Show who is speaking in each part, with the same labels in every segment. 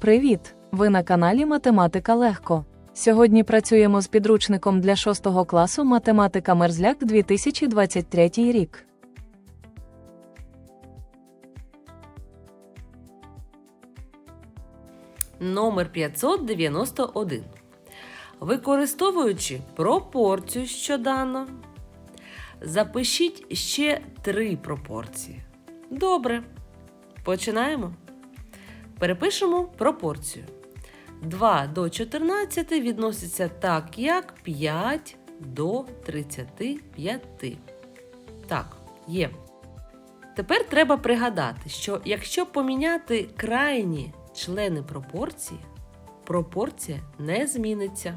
Speaker 1: Привіт! Ви на каналі Математика Легко. Сьогодні працюємо з підручником для 6 класу Математика Мерзляк 2023 рік.
Speaker 2: Номер 591. Використовуючи пропорцію, що дано, запишіть ще три пропорції. Добре. Починаємо. Перепишемо пропорцію. 2 до 14 відноситься так, як 5 до 35. Так, є. Тепер треба пригадати, що якщо поміняти крайні члени пропорції, пропорція не зміниться.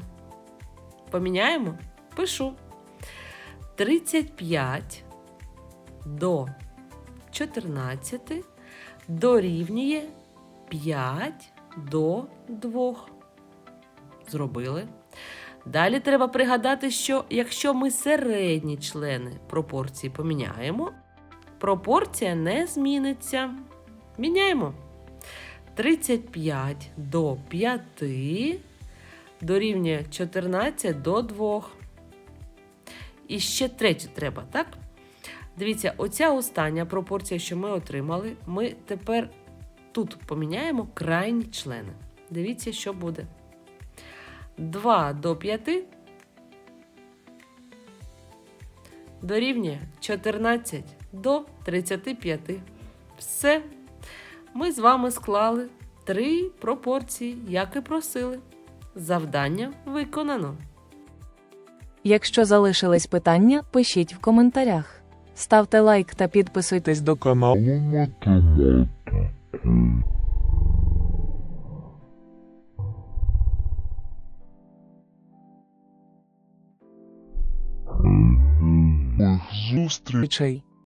Speaker 2: Поміняємо? Пишу. 35 до 14 дорівнює 5 до 2. Зробили. Далі треба пригадати, що якщо ми середні члени пропорції поміняємо, пропорція не зміниться. Міняємо. 35 до 5 дорівнює 14 до 2. І ще третю треба, так? Дивіться, оця остання пропорція, що ми отримали, ми тепер тут поміняємо крайні члени. Дивіться, що буде. 2 до 5 дорівнює 14 до 35. Все. Ми з вами склали три пропорції, як і просили. Завдання виконано.
Speaker 1: Якщо залишились питання, пишіть в коментарях. Ставте лайк та підписуйтесь
Speaker 3: до каналу зустрічей.